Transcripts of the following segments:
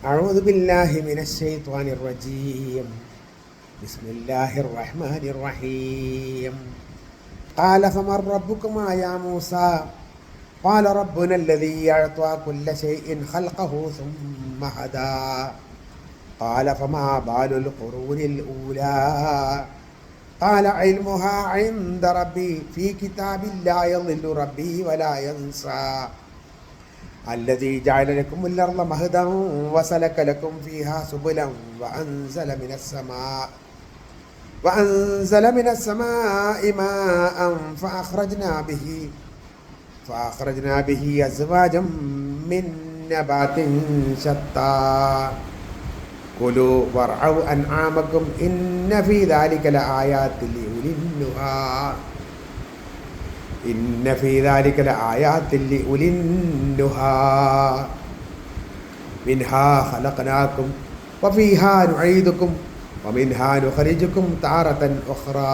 أعوذ بالله من الشيطان الرجيم. بسم الله الرحمن الرحيم. قال فمن ربكما يا موسى؟ قال ربنا الذي أعطى كل شيء خلقه ثم هدى. قال فما بال القرون الأولى؟ قال علمها عند ربي. في كتاب لا يضل ربي ولا ينسى. الذي جعل لكم الأرض مهدا وسلك لكم فيها سبلا وأنزل من السماء وأنزل من السماء ماء فأخرجنا به فأخرجنا به أزواجا من نبات شتى كلوا وارعوا أنعامكم إن في ذلك لآيات لأولي النهى ഇന്ന ഫീദാലിക്കൽ ആയാത്തില്ലി ഉലിന്നുഹാ. മിൻഹാ ഖലഖനാക്കും വഫീഹാ നുഈദുക്കും വമിൻഹാ നുഖരിജുക്കും താറത്തൻ ഉഖ്റാ.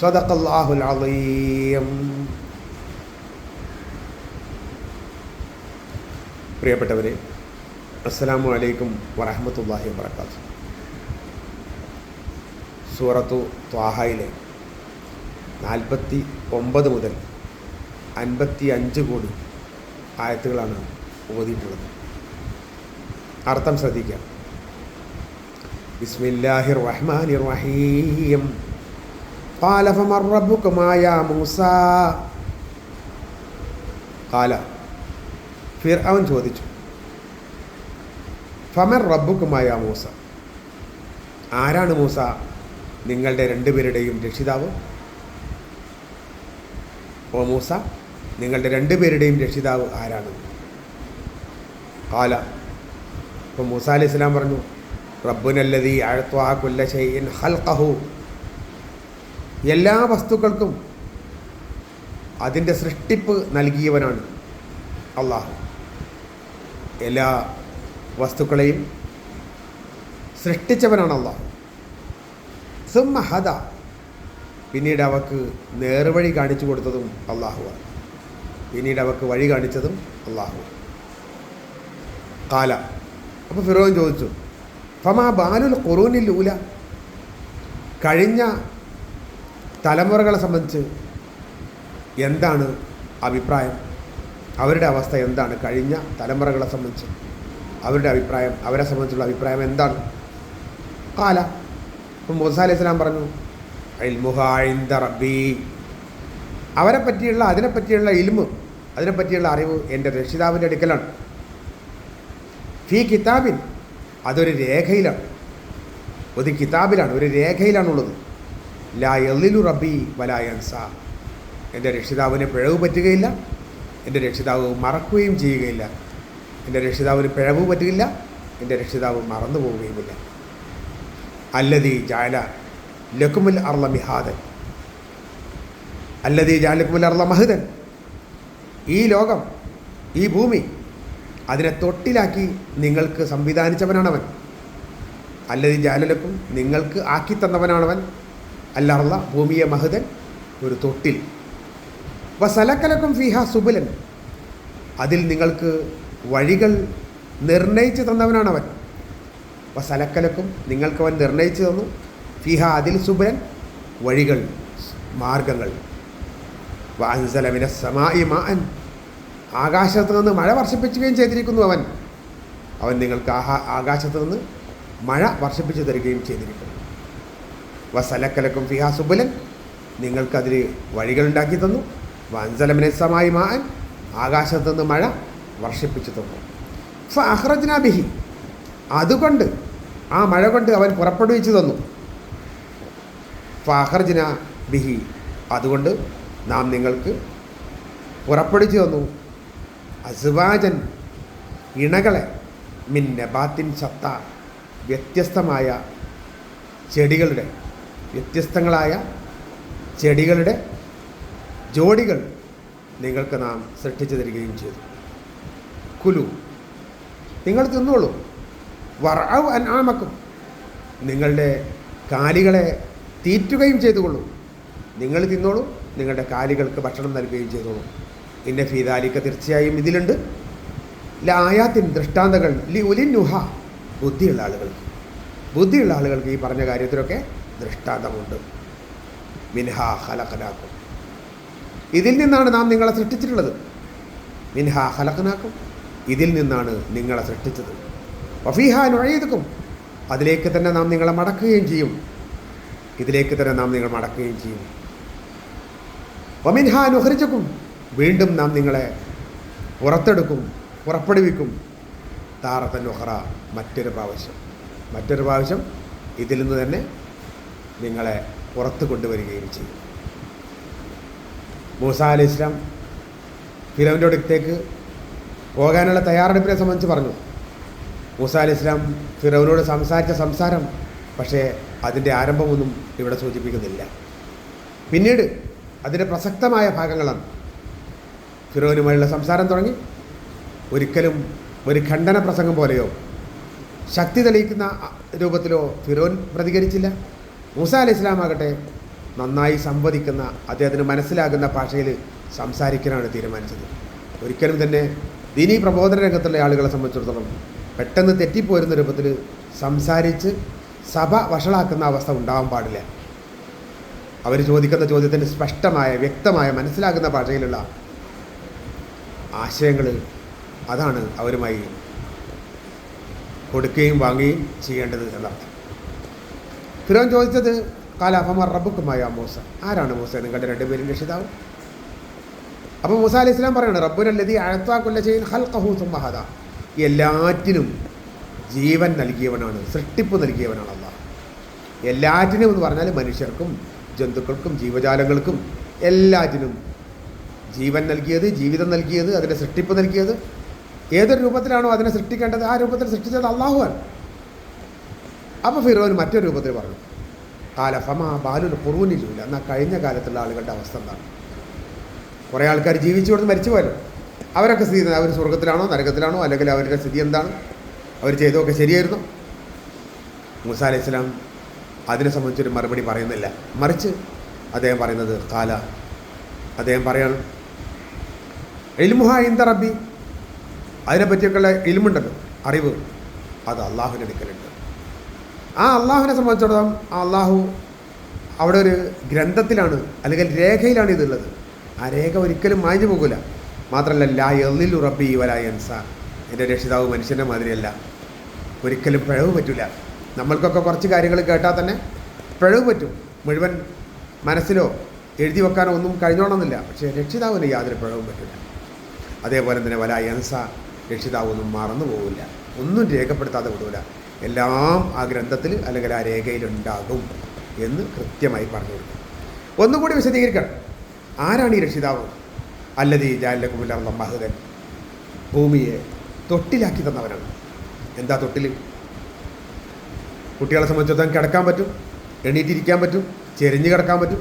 സദഖല്ലാഹുൽ അളീം പ്രിയപ്പെട്ടവരെ അസ്സലാമു അലൈക്കും വറഹമത്തല്ലാഹി വാത്തു സൂറത്തു ത്വാഹയിലെ നാൽപ്പത്തി ഒമ്പത് മുതൽ അൻപത്തി അഞ്ച് കോടി ആയത്തുകളാണ് ഓതിയിട്ടുള്ളത് അർത്ഥം ശ്രദ്ധിക്കാം ബിസ്മില്ലാഹിർ റഹ്മാനിർ റഹീം قال فمن ربكما يا موسى قال ഫിർഔൻ ചോദിച്ചു ഫമൻ റബ്ബുക്കുമായ മൂസ ആരാണ് മൂസ നിങ്ങളുടെ രണ്ടുപേരുടെയും രക്ഷിതാവ് ഓ മൂസ നിങ്ങളുടെ രണ്ടുപേരുടെയും രക്ഷിതാവ് ആരാണ്? കാല ഇപ്പോൾ മൂസ അലി ഇസ്ലാം പറഞ്ഞു റബ്ബുനല്ലതി അഴത്വാ കുല്ല ഷെയ്ൻ എല്ലാ വസ്തുക്കൾക്കും അതിന്റെ സൃഷ്ടിപ്പ് നൽകിയവനാണ് അള്ളാഹു. എല്ലാ വസ്തുക്കളെയും സൃഷ്ടിച്ചവനാണ് അള്ളാഹു. സുമ്മ ഹദ പിന്നീട് അവക്ക് നേർവഴി കാണിച്ചു കൊടുത്തതും അള്ളാഹുവാണ് പിന്നീട് അവക്ക് വഴി കാണിച്ചതും അള്ളാഹു കാല. അപ്പോൾ ഫിറോൻ ചോദിച്ചു ഫമാ ബാലുൽ ഖുറൂനിൽ ഊല കഴിഞ്ഞ തലമുറകളെ സംബന്ധിച്ച് എന്താണ് അഭിപ്രായം? അവരുടെ അവസ്ഥ എന്താണ്? കഴിഞ്ഞ തലമുറകളെ സംബന്ധിച്ച് അവരുടെ അഭിപ്രായം അവരെ സംബന്ധിച്ചുള്ള അഭിപ്രായം എന്താണ്? കാല. അപ്പം മൂസ അലൈഹി സ്വലാം പറഞ്ഞു റബ്ബി. അവരെ പറ്റിയുള്ള അതിനെപ്പറ്റിയുള്ള ഇൽമ് അതിനെപ്പറ്റിയുള്ള അറിവ് എന്റെ രക്ഷിതാവിന്റെ അടുക്കലാണ്. ഫി കിതാബിൻ അതൊരു രേഖയിലാണ്. ഒരു കിതാബിലാണ് ഒരു രേഖയിലാണുള്ളത്. ലാ എല്ലിലു റബ്ബി വലായൻസ എന്റെ രക്ഷിതാവിന് പിഴവ് പറ്റുകയില്ല. എന്റെ രക്ഷിതാവ് മറക്കുകയും ചെയ്യുകയില്ല. എന്റെ രക്ഷിതാവിന് പിഴവ് പറ്റുകയില്ല. എന്റെ രക്ഷിതാവ് മറന്നു പോവുകയുമില്ല അല്ലതി ജാല ലക്കുമുൽ അർള മിഹാദൻ. അല്ലതി ജാലക്കുമുൽ അർള മഹദൻ. ഈ ലോകം ഈ ഭൂമി അതിനെ തൊട്ടിലാക്കി നിങ്ങൾക്ക് സംവിധാനിച്ചവനാണവൻ. അല്ലതി ജാലലക്കും നിങ്ങൾക്ക് ആക്കി തന്നവനാണവൻ. അല്ലർള ഭൂമിയെ മഹദൻ ഒരു തൊട്ടിൽ. വസലക്കലക്കും ഫിഹ സുബുലൻ. അതിൽ നിങ്ങൾക്ക് വഴികൾ നിർണയിച്ചു തന്നവനാണവൻ. വസലക്കലക്കും നിങ്ങൾക്കവൻ നിർണയിച്ചു തന്നു. ഫിഹ അതിൽ സുബരൻ വഴികൾ മാർഗങ്ങൾ. വാൻസലമിനെ സമായി മാൻ ആകാശത്ത് നിന്ന് മഴ വർഷിപ്പിക്കുകയും ചെയ്തിരിക്കുന്നു അവൻ. അവൻ നിങ്ങൾക്ക് ആഹാ ആകാശത്ത് നിന്ന് മഴ വർഷിപ്പിച്ചു തരികയും ചെയ്തിരിക്കുന്നു. വസലക്കലക്കും ഫിഹ സുബുലൻ. നിങ്ങൾക്കതിൽ വഴികളുണ്ടാക്കി തന്നു. വൻസലമിനസമായി മാൻ ആകാശത്ത് നിന്ന് മഴ വർഷിപ്പിച്ചു തന്നു. ഫ അഹ്റജ്നാബിഹി അതുകൊണ്ട് ആ മഴ കൊണ്ട് അവൻ പുറപ്പെടുവിച്ചു തന്നു. ഫഹർജന ബിഹി. അതുകൊണ്ട് നാം നിങ്ങൾക്ക് പുറപ്പെടുവിച്ചു തന്നു. അസുവാജൻ ഇണകളെ മിൻ നബാത്തിൻ സത്ത വ്യത്യസ്തമായ ചെടികളുടെ വ്യത്യസ്തങ്ങളായ ചെടികളുടെ ജോഡികൾ നിങ്ങൾക്ക് നാം സൃഷ്ടിച്ചു തരികയും ചെയ്തു. കുലു നിങ്ങൾ തിന്നോളൂ. വറവ് അനാമക്കും നിങ്ങളുടെ കാലികളെ തീറ്റുകയും ചെയ്തുകൊള്ളൂ. നിങ്ങൾ തിന്നോളൂ നിങ്ങളുടെ കാലികൾക്ക് ഭക്ഷണം നൽകുകയും ചെയ്തോളൂ. ഇന്ന ഫീതാലിക്ക തീർച്ചയായും ഇതിലുണ്ട്. ലായാത്തിൻ ദൃഷ്ടാന്തകൾ ലി ഉലിന്നുഹ ബുദ്ധിയുള്ള ആളുകൾക്ക്. ബുദ്ധിയുള്ള ആളുകൾക്ക് ഈ പറഞ്ഞ കാര്യത്തിലൊക്കെ ദൃഷ്ടാന്തമുണ്ട്. മിൻഹ ഹലഖനാക്കും ഇതിൽ നിന്നാണ് നാം നിങ്ങളെ സൃഷ്ടിച്ചിട്ടുള്ളത്. മിൻഹ ഹലഖനാക്കും ഇതിൽ നിന്നാണ് നിങ്ങളെ സൃഷ്ടിച്ചത്. വഫീഹ നുഴയതുക്കും അതിലേക്ക് തന്നെ നാം നിങ്ങളെ മടക്കുകയും ചെയ്യും. ഇതിലേക്ക് തന്നെ നാം നിങ്ങൾ മടക്കുകയും ചെയ്യും. വമിൻഹ അനുഹരിച്ചക്കും. വീണ്ടും നാം നിങ്ങളെ പുറത്തെടുക്കും പുറപ്പെടുവിക്കും. താറത്തൻ നുഹറ മറ്റൊരു പ്രാവശ്യം. മറ്റൊരു പ്രാവശ്യം ഇതിൽ നിന്ന് തന്നെ നിങ്ങളെ പുറത്ത് കൊണ്ടുവരികയും ചെയ്യും. മൂസ അലി ഇസ്ലാം ഫിറോവിന്റെ അടുത്തേക്ക് പോകാനുള്ള തയ്യാറെടുപ്പിനെ സംബന്ധിച്ച് പറഞ്ഞു. മൂസ അലി ഇസ്ലാം ഫിറോവിനോട് സംസാരിച്ച സംസാരം പക്ഷേ അതിന്റെ ആരംഭമൊന്നും ഇവിടെ സൂചിപ്പിക്കുന്നില്ല. പിന്നീട് അതിന്റെ പ്രസക്തമായ ഭാഗങ്ങളാണ്. ഫിറോനുമായുള്ള സംസാരം തുടങ്ങി. ഒരിക്കലും ഒരു ഖണ്ഡന പ്രസംഗം പോലെയോ ശക്തി തെളിയിക്കുന്ന രൂപത്തിലോ ഫിറോൻ പ്രതികരിച്ചില്ല. മൂസ അലി ഇസ്ലാം ആകട്ടെ നന്നായി സംവദിക്കുന്ന അദ്ദേഹത്തിന് മനസ്സിലാകുന്ന ഭാഷയിൽ സംസാരിക്കാനാണ് തീരുമാനിച്ചത്. ഒരിക്കലും തന്നെ ദീനീ പ്രബോധന രംഗത്തുള്ള ആളുകളെ സംബന്ധിച്ചിടത്തോളം പെട്ടെന്ന് തെറ്റിപ്പോരുന്ന രൂപത്തിൽ സംസാരിച്ച് സഭ വഷളാക്കുന്ന അവസ്ഥ ഉണ്ടാവാൻ പാടില്ല. അവർ ചോദിക്കുന്ന ചോദ്യത്തിന് സ്പഷ്ടമായ വ്യക്തമായ മനസ്സിലാക്കുന്ന ഭാഷയിലുള്ള ആശയങ്ങൾ അതാണ് അവരുമായി കൊടുക്കുകയും വാങ്ങുകയും ചെയ്യേണ്ടത് എന്നർത്ഥം ഫിറോൻ ചോദിച്ചത് കാലാഫമർ റബ്ബുക്കുമായ മൂസ. ആരാണ് മൂസ? നിങ്ങളുടെ രണ്ടുപേരും രക്ഷിതാവ്? അപ്പോൾ മൂസ അലി ഇസ്ലാം പറയാണ് റബ്ബുനല്ലതി അഴത്താക്കുല്ല ചെയ്യുന്ന ഹൽക്കഹൂസും മഹദ എല്ലാറ്റിനും ജീവൻ നൽകിയവനാണ് സൃഷ്ടിപ്പ് നൽകിയവനാണ് അള്ളാഹ്. എല്ലാറ്റിനും എന്ന് പറഞ്ഞാൽ മനുഷ്യർക്കും ജന്തുക്കൾക്കും ജീവജാലങ്ങൾക്കും എല്ലാറ്റിനും ജീവൻ നൽകിയത് ജീവിതം നൽകിയത് അതിന്റെ സൃഷ്ടിപ്പ് നൽകിയത്. ഏതൊരു രൂപത്തിലാണോ അതിനെ സൃഷ്ടിക്കേണ്ടത് ആ രൂപത്തിൽ സൃഷ്ടിച്ചത് അള്ളാഹുവാണ് അപ്പോൾ ഫിറോൻ മറ്റൊരു രൂപത്തിൽ പറഞ്ഞു കാലഫമ ബാലുൽ കുറൂനിലൂല എന്നാൽ കഴിഞ്ഞ കാലത്തുള്ള ആളുകളുടെ അവസ്ഥ എന്താണ്? കുറേ ആൾക്കാർ ജീവിച്ചു കൊടുത്ത് മരിച്ചു പോയല്ലോ അവരൊക്കെ സ്ഥിതി അവർ സ്വർഗത്തിലാണോ നരകത്തിലാണോ അല്ലെങ്കിൽ അവരുടെ സ്ഥിതി എന്താണ്? അവർ ചെയ്തതൊക്കെ ശരിയായിരുന്നു. മൂസ അലൈഹി സ്വലാം അതിനെ സംബന്ധിച്ചൊരു മറുപടി പറയുന്നില്ല. മറിച്ച് അദ്ദേഹം പറയുന്നത് കാല അദ്ദേഹം പറയാണ് ഇൽമുഹ ഇന്ത റബ്ബി. അതിനെപ്പറ്റിയൊക്കെയുള്ള ഇൽമുണ്ടല്ലോ അറിവ്. അത് അള്ളാഹുവിന്റെ അടുക്കലുണ്ട്. ആ അള്ളാഹുവിനെ സംബന്ധിച്ചിടത്തോളം ആ അള്ളാഹു അവിടെ ഒരു ഗ്രന്ഥത്തിലാണ് അല്ലെങ്കിൽ രേഖയിലാണ് ഇതുള്ളത്. ആ രേഖ ഒരിക്കലും മാഞ്ഞു പോകില്ല മാത്രമല്ല ലാ എല്ലിൽ ഉറപ്പി വലാ എൻസ എന്റെ രക്ഷിതാവ് മനുഷ്യന്റെ മാതിരിയല്ല. ഒരിക്കലും പിഴവ് പറ്റില്ല നമ്മൾക്കൊക്കെ കുറച്ച് കാര്യങ്ങൾ കേട്ടാൽ തന്നെ പിഴവ് പറ്റും. മുഴുവൻ മനസ്സിലോ എഴുതി വെക്കാനോ ഒന്നും കഴിഞ്ഞോണമെന്നില്ല പക്ഷേ രക്ഷിതാവിന് യാതൊരു പിഴവും പറ്റില്ല അതേപോലെ തന്നെ വല എൻസ രക്ഷിതാവൊന്നും മറന്നു പോകില്ല ഒന്നും രേഖപ്പെടുത്താതെ വിടൂല. എല്ലാം ആ ഗ്രന്ഥത്തിൽ അല്ലെങ്കിൽ ആ രേഖയിലുണ്ടാകും എന്ന് കൃത്യമായി പറഞ്ഞു കൊടുക്കും. ഒന്നുകൂടി വിശദീകരിക്കണം. ആരാണ് ഈ രക്ഷിതാവ്? അല്ലതി ജാലക്കുമില്ലാത്ത മഹുദൻ ഭൂമിയെ തൊട്ടിലാക്കി തന്നവനാണ്. എന്താ തൊട്ടിൽ കുട്ടികളെ സംബന്ധിച്ചിടത്തോളം കിടക്കാൻ പറ്റും എണീറ്റിരിക്കാൻ പറ്റും ചെരിഞ്ഞ് കിടക്കാൻ പറ്റും.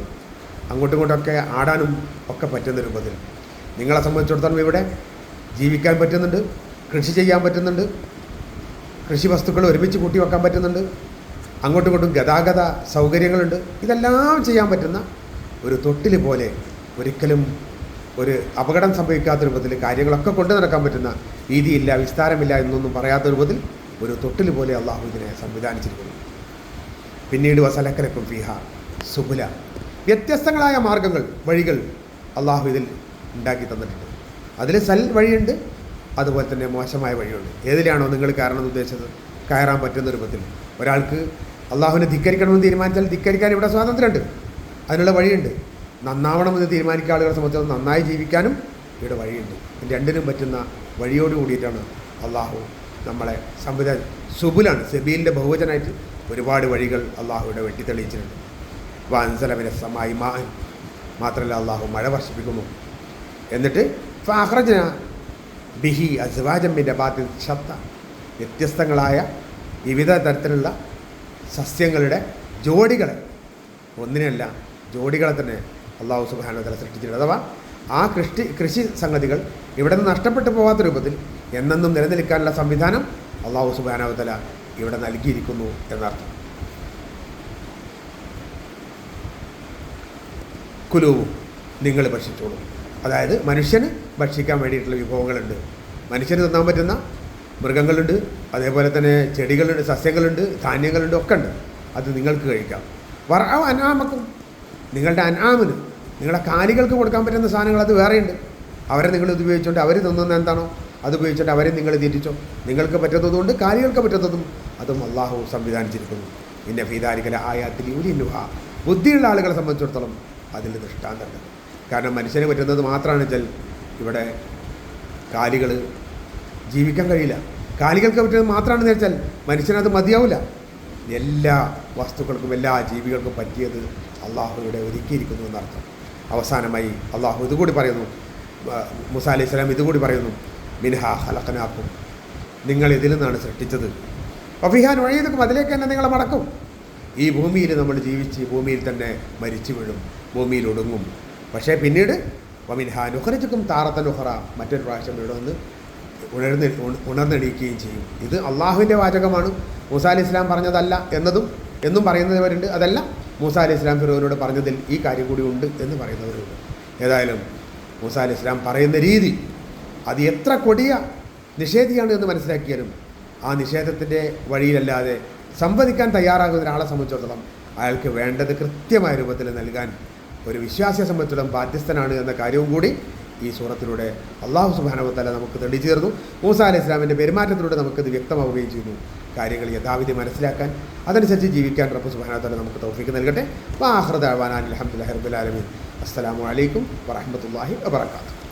അങ്ങോട്ടും ഇങ്ങോട്ടൊക്കെ ആടാനും ഒക്കെ പറ്റുന്ന രൂപത്തിൽ നിങ്ങളെ സംബന്ധിച്ചിടത്തോളം ഇവിടെ ജീവിക്കാൻ പറ്റുന്നുണ്ട് കൃഷി ചെയ്യാൻ പറ്റുന്നുണ്ട് കൃഷി വസ്തുക്കൾ ഒരുമിച്ച് കൂട്ടി വെക്കാൻ പറ്റുന്നുണ്ട്. അങ്ങോട്ടും ഇങ്ങോട്ടും ഗതാഗത സൗകര്യങ്ങളുണ്ട്. ഇതെല്ലാം ചെയ്യാൻ പറ്റുന്ന ഒരു തൊട്ടിൽ പോലെ ഒരിക്കലും ഒരു അപകടം സംഭവിക്കാത്ത രൂപത്തിൽ കാര്യങ്ങളൊക്കെ കൊണ്ടു നടക്കാൻ പറ്റുന്ന രീതിയില്ല വിസ്താരമില്ല എന്നൊന്നും പറയാത്ത രൂപത്തിൽ ഒരു തൊട്ടിൽ പോലെ അള്ളാഹു ഇതിനെ സംവിധാനിച്ചിരിക്കുന്നു. പിന്നീട് വസലക്കരക്കും ഫിഹ സുബുല വ്യത്യസ്തങ്ങളായ മാർഗങ്ങൾ വഴികൾ അള്ളാഹു ഇതിൽ ഉണ്ടാക്കി തന്നിട്ടുണ്ട്. അതിൽ സൽ വഴിയുണ്ട് അതുപോലെ തന്നെ മോശമായ വഴിയുണ്ട്. ഏതിലാണോ നിങ്ങൾ കയറണമെന്ന് ഉദ്ദേശിച്ചത്? കയറാൻ പറ്റുന്ന രൂപത്തിൽ. ഒരാൾക്ക് അള്ളാഹുവിനെ ധിക്കരിക്കണമെന്ന് തീരുമാനിച്ചാൽ ധിക്കരിക്കാൻ ഇവിടെ സ്വാതന്ത്ര്യമുണ്ട്. അതിനുള്ള വഴിയുണ്ട്. നന്നാവണമെന്ന് തീരുമാനിക്കുക ആളുകളെ സംബന്ധിച്ച് നന്നായി ജീവിക്കാനും ഇവിടെ വഴിയുണ്ട്. രണ്ടിനും പറ്റുന്ന വഴിയോട് കൂടിയിട്ടാണ് അള്ളാഹു നമ്മളെ സംവിധാനം. സുബുലാണ് സെബീലിന്റെ ബഹുവചനായിട്ട് ഒരുപാട് വഴികൾ അള്ളാഹുവിടെ വെട്ടിത്തെളിയിച്ചിട്ടുണ്ട്. വാൻസലമിനെ സമായി മാൻ മാത്രമല്ല അള്ളാഹു മഴ വർഷിപ്പിക്കുന്നു. എന്നിട്ട് ഫാഹ്റജന ബിഹി അസ്വാജമ്മിന്റെ ബാത്തിൽ ശബ്ദ വ്യത്യസ്തങ്ങളായ വിവിധ തരത്തിലുള്ള സസ്യങ്ങളുടെ ജോഡികളെ ഒന്നിനല്ല ജോഡികളെ തന്നെ അള്ളാഹു സുബാനുതല സൃഷ്ടിച്ചിട്ടുണ്ട്. അഥവാ ആ കൃഷി കൃഷി സംഗതികൾ ഇവിടെ നിന്ന് നഷ്ടപ്പെട്ടു പോകാത്ത രൂപത്തിൽ എന്നെന്നും നിലനിൽക്കാനുള്ള സംവിധാനം അള്ളാഹു സുബാനുതല ഇവിടെ നൽകിയിരിക്കുന്നു എന്നർത്ഥം. കുലുവും നിങ്ങൾ ഭക്ഷിച്ചോളൂ. അതായത് മനുഷ്യന് ഭക്ഷിക്കാൻ വേണ്ടിയിട്ടുള്ള വിഭവങ്ങളുണ്ട്. മനുഷ്യന് തിന്നാൻ പറ്റുന്ന മൃഗങ്ങളുണ്ട് അതേപോലെ തന്നെ ചെടികളുണ്ട് സസ്യങ്ങളുണ്ട് ധാന്യങ്ങളുണ്ട് ഒക്കെ ഉണ്ട്. അത് നിങ്ങൾക്ക് കഴിക്കാം. വറ അനാമക്കും നിങ്ങളുടെ അനാമിന് നിങ്ങളുടെ കാലികൾക്ക് കൊടുക്കാൻ പറ്റുന്ന സാധനങ്ങൾ അത് വേറെയുണ്ട്. അവരെ നിങ്ങൾ ഇത് ഉപയോഗിച്ചുകൊണ്ട് അവർ തിന്നുന്ന എന്താണോ അത് ഉപയോഗിച്ചിട്ട് അവരെ നിങ്ങൾ തിരിച്ചോ. നിങ്ങൾക്ക് പറ്റുന്നതുകൊണ്ട് കാലികൾക്ക് പറ്റുന്നതും അതും അള്ളാഹു സംവിധാനിച്ചിരിക്കുന്നു. പിന്നെ ഫീതാരിക്കല ആയാത്തിൽ യുലിനുഹ. ബുദ്ധിയുള്ള ആളുകളെ സംബന്ധിച്ചിടത്തോളം അതിൽ ദൃഷ്ടാന്തമുണ്ട് കാരണം മനുഷ്യന് പറ്റുന്നത് മാത്രമാണ് വെച്ചാൽ ഇവിടെ കാലികൾ ജീവിക്കാൻ കഴിയില്ല. കാലികൾക്ക് പറ്റുന്നത് മാത്രമാണെന്ന് വെച്ചാൽ മനുഷ്യനത് മതിയാവില്ല. എല്ലാ വസ്തുക്കൾക്കും എല്ലാ ജീവികൾക്കും പറ്റിയത് അള്ളാഹു ഇവിടെ ഒരുക്കിയിരിക്കുന്നു എന്നർത്ഥം. അവസാനമായി അള്ളാഹു ഇതുകൂടി പറയുന്നു മുസാ അലൈഹി സ്വലാം ഇതുകൂടി പറയുന്നു മിൻഹ ഹലക്കനാക്കും നിങ്ങൾ ഇതിൽ നിന്നാണ് സൃഷ്ടിച്ചത്. അഫിഹാൻ വഴിയതുക്കും അതിലേക്ക് തന്നെ നിങ്ങളെ മടക്കും. ഈ ഭൂമിയിൽ നമ്മൾ ജീവിച്ച് ഭൂമിയിൽ തന്നെ മരിച്ചു വീഴും ഭൂമിയിൽ ഒടുങ്ങും. പക്ഷേ പിന്നീട് വമിൻഹാ നുഹറിച്ചുക്കും താറത്ത നുഹറ മറ്റൊരു പ്രാവശ്യം ഇവിടെ വന്ന് ഉണർന്ന് ഉണ- ഉണർന്നെണീക്കുകയും ചെയ്യും. ഇത് അള്ളാഹുവിന്റെ വാചകമാണ്. മൂസ അലി ഇസ്ലാം പറഞ്ഞതല്ല എന്നതും എന്നും പറയുന്നവരുണ്ട് അതല്ല മൂസ അലി ഇസ്ലാം ഫിറോനോട് പറഞ്ഞതിൽ ഈ കാര്യം കൂടി ഉണ്ട് എന്ന് പറയുന്നവരുണ്ട്. ഏതായാലും മൂസ അലി ഇസ്ലാം പറയുന്ന രീതി അത് എത്ര കൊടിയ നിഷേധിയാണ് എന്ന് മനസ്സിലാക്കിയാലും ആ നിഷേധത്തിന്റെ വഴിയിലല്ലാതെ സംവദിക്കാൻ തയ്യാറാകുന്ന ഒരാളെ സംബന്ധിച്ചിടത്തോളം അയാൾക്ക് വേണ്ടത് കൃത്യമായ രൂപത്തിൽ നൽകാൻ ഒരു വിശ്വാസിയെ സംബന്ധിച്ചിടത്തോളം ബാധ്യസ്ഥനാണ് എന്ന കാര്യവും കൂടി ഈ സൂറത്തിലൂടെ അള്ളാഹു സുബാനവത്തല നമുക്ക് തെളിച്ചു തീർന്നു മൂസ അലൈഹി ഇസ്ലാമിന്റെ പെരുമാറ്റത്തിലൂടെ നമുക്കിത് വ്യക്തമാവുകയും ചെയ്യുന്നു കാര്യങ്ങൾ യഥാവിധി മനസ്സിലാക്കാൻ അതനുസരിച്ച് ജീവിക്കാൻ റബ്ബ് സുബാനവത്തല നമുക്ക് തൗഫിക്ക് നൽകട്ടെ. അപ്പോൾ വാഹൃദാൻ അലഹമുല്ലാ ഹർബുലാലമീൻ അസ്സലാമു അലൈക്കും വറഹമത്തല്ലാഹി വബർക്കാത്തു